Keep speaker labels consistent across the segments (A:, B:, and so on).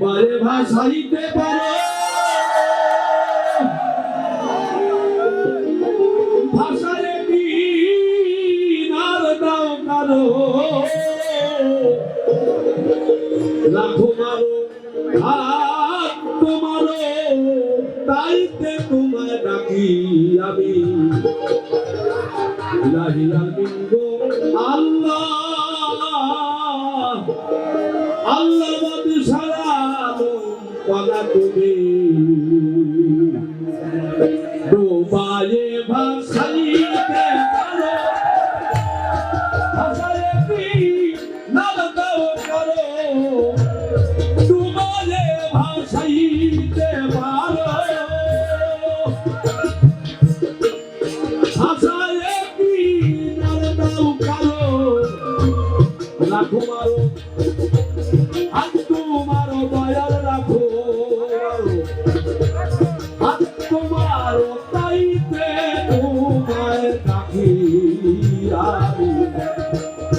A: ডুবারে ভাসাইতে পারে ভাষায় কি নার দাও কারও লাখো মারো, হাত তোমারো, তাইতে তোমায় ডাকি আমি। ইলাহি আমিন আল্লাহ। আল্লাহ পালা তুমি। ডোবায়ে ভাসাইতে পারো ভাসায় কি নাম দাও করো। ডুবায়ে ভাসাইতে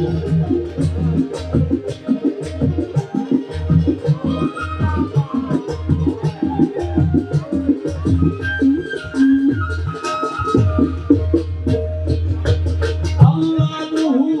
A: গো আল্লাহ আল্লাহ